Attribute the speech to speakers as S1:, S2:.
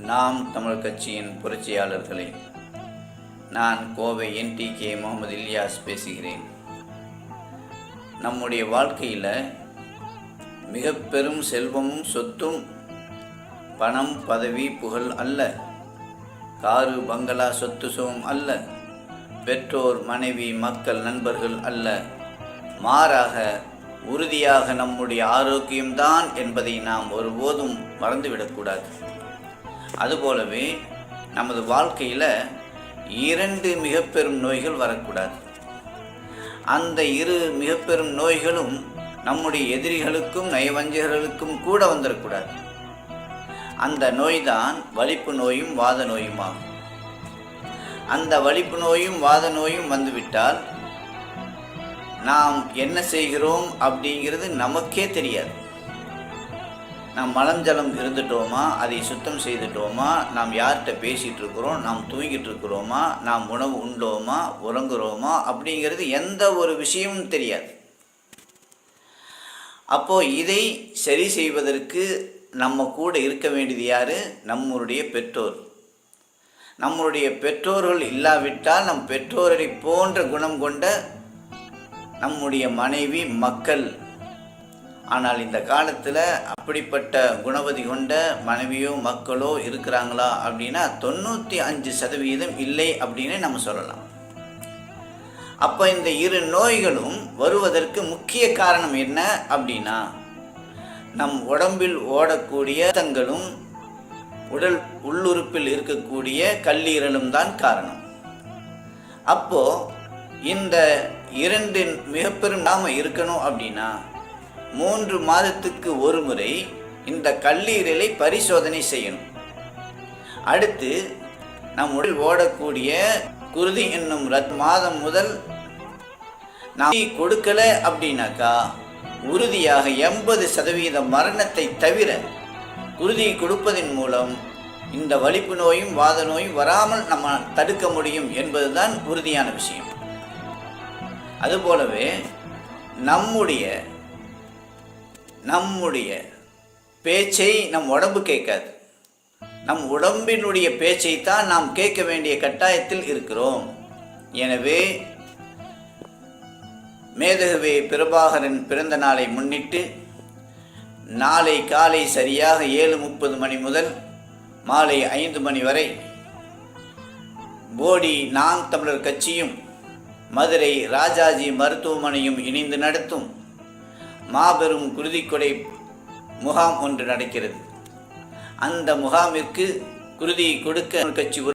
S1: நாம் தமிழ் கட்சியின் புரட்சியாளர்களே நான் கோவை என்டிகே முகமது இல்யாஸ் பேசுகிறேன். நம்முடைய வாழ்க்கையில் மிக பெரும் செல்வமும் சொத்தும் பணம் பதவி புகழ் அல்ல. காரு பங்களா சொத்து சுகம் அல்ல. பெற்றோர் மனைவி மக்கள் நண்பர்கள் அல்ல. மாறாக உறுதியாக நம்முடைய ஆரோக்கியம்தான் என்பதை நாம் ஒருபோதும் மறந்துவிடக்கூடாது. அதுபோலவே நமது வாழ்க்கையில் இரண்டு மிகப்பெரும் நோய்கள் வரக்கூடாது. அந்த இரு மிகப்பெரும் நோய்களும் நம்முடைய எதிரிகளுக்கும் நயவஞ்சகர்களுக்கும் கூட வந்துடக்கூடாது அந்த நோய்தான் வலிப்பு நோயும் வாத நோயுமாகும் அந்த வலிப்பு நோயும் வாத நோயும் வந்துவிட்டால் நாம் என்ன செய்கிறோம் அப்படிங்கிறது நமக்கே தெரியாது. நாம் மலஞ்சலம் இருந்துட்டோமா? அதை சுத்தம் செய்துட்டோமா? நாம் யார்கிட்ட பேசிகிட்டு இருக்கிறோம்? நாம் தூங்கிட்டு இருக்கிறோமா? நாம் உணவு உண்டோமா? உறங்குறோமா? அப்படிங்கிறது எந்த ஒரு விஷயமும் தெரியாது. அப்போது இதை சரி செய்வதற்கு நம்ம கூட இருக்க வேண்டியது யார்? நம்மளுடைய பெற்றோர். நம்மளுடைய பெற்றோர்கள் இல்லாவிட்டால் நம் பெற்றோரை போன்ற குணம் கொண்ட நம்முடைய மனைவி மக்கள் ஆனால் இந்த காலத்தில் அப்படிப்பட்ட குணவதி கொண்ட மனைவியோ மக்களோ இருக்கிறாங்களா அப்படின்னா தொண்ணூற்றி அஞ்சு சதவீதம் இல்லை அப்படின்னு நம்ம சொல்லலாம். அப்போ இந்த இரு நோய்களும் வருவதற்கு முக்கிய காரணம் என்ன அப்படின்னா நம் உடம்பில் ஓடக்கூடிய தங்களும் உடல் உள்ளுறுப்பில் இருக்கக்கூடிய கல்லீரலும் தான் காரணம். அப்போ இந்த இரண்டு மிகப்பெரும் நாம இருக்கணும் அப்படின்னா மூன்று மாதத்துக்கு ஒரு முறை இந்த கல்லீரலை பரிசோதனை செய்யணும். அடுத்து நம் உடல் ஓடக்கூடிய குருதி என்னும் ரத் மாதம் முதல் நாம் கொடுக்கல அப்படின்னாக்கா உறுதியாக எண்பது சதவீத மரணத்தை தவிர குருதியை கொடுப்பதன் மூலம் இந்த வலிப்பு நோயும் வாத நோயும் வராமல் நம்ம தடுக்க முடியும் என்பதுதான் உறுதியான விஷயம். அதுபோலவே நம்முடைய நம்முடைய பேச்சை நம் உடம்பு கேட்காது. நம் உடம்பினுடைய பேச்சை தான் நாம் கேட்க வேண்டிய கட்டாயத்தில் இருக்கிறோம். எனவே மேதகவே பிரபாகரன் பிறந்த நாளை முன்னிட்டு நாளை காலை சரியாக ஏழு முப்பது மணி முதல் மாலை ஐந்து மணி வரை போடி நாம் தமிழர் கட்சியும் மதுரை ராஜாஜி மருத்துவமனையும் இணைந்து நடத்தும் மாபெரும் குருதிக்கொடை முகாம் ஒன்று நடக்கிறது. அந்த முகாமிற்கு குருதி கொடுக்க கட்சி